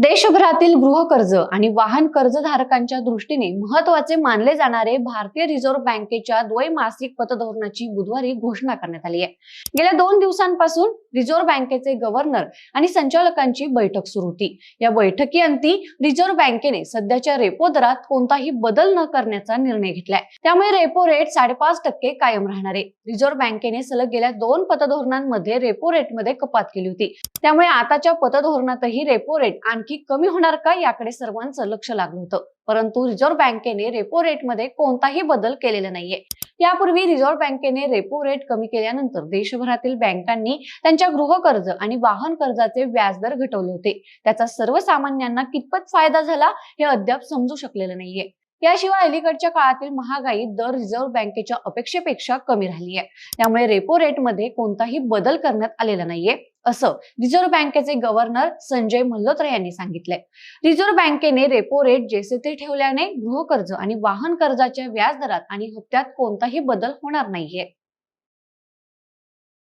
देशभरातील गृहकर्ज आणि वाहन कर्जधारकांच्या दृष्टीने महत्त्वाचे मानले जाणारे भारतीय रिझर्व्ह बँकेच्या द्वैमासिक पतधोरणाची बुधवारी घोषणा करण्यात आली आहे. गेल्या दोन दिवसांपासून रिझर्व्ह बँकेचे गव्हर्नर आणि संचालकांची बैठक सुरू होती. या बैठकीअंती रिझर्व्ह बँकेने सध्याच्या रेपो दरात कोणताही बदल न करण्याचा निर्णय घेतलाय. त्यामुळे रेपो रेट साडेपाच टक्के कायम राहणार आहे. रिझर्व्ह बँकेने सलग गेल्या दोन पतधोरणांमध्ये रेपो रेटमध्ये कपात केली होती. त्यामुळे आताच्या पतधोरणातही रेपो रेट आणखी कमी होणार का याकडे सर्वांचं लक्ष लागलं होतं. परंतु रिझर्व्ह बँकेने रेपो रेटमध्ये कोणताही बदल केलेला नाहीये. यापूर्वी रिझर्व्ह बँकेने रेपो रेट कमी केल्यानंतर देशभरातील बँकांनी त्यांच्या गृहकर्ज आणि वाहन कर्जाचे व्याजदर घटवले होते. त्याचा सर्वसामान्यांना कितपत फायदा झाला हे अद्याप समजू शकलेलं नाहीये. याशिवाय अलीकडच्या काळातील महागाई दर रिझर्व्ह बँकेच्या अपेक्षेपेक्षा कमी राहिली आहे त्यामुळे रेपो रेटमध्ये कोणताही बदल करण्यात आलेला नाहीये असं रिझर्व्ह बँकेचे गव्हर्नर संजय मल्होत्रा यांनी सांगितलंय. रिझर्व्ह बँकेने रेपो रेट जेसे ते ठेवल्याने गृहकर्ज आणि वाहन कर्जाच्या व्याजदरात आणि हप्त्यात कोणताही बदल होणार नाहीये.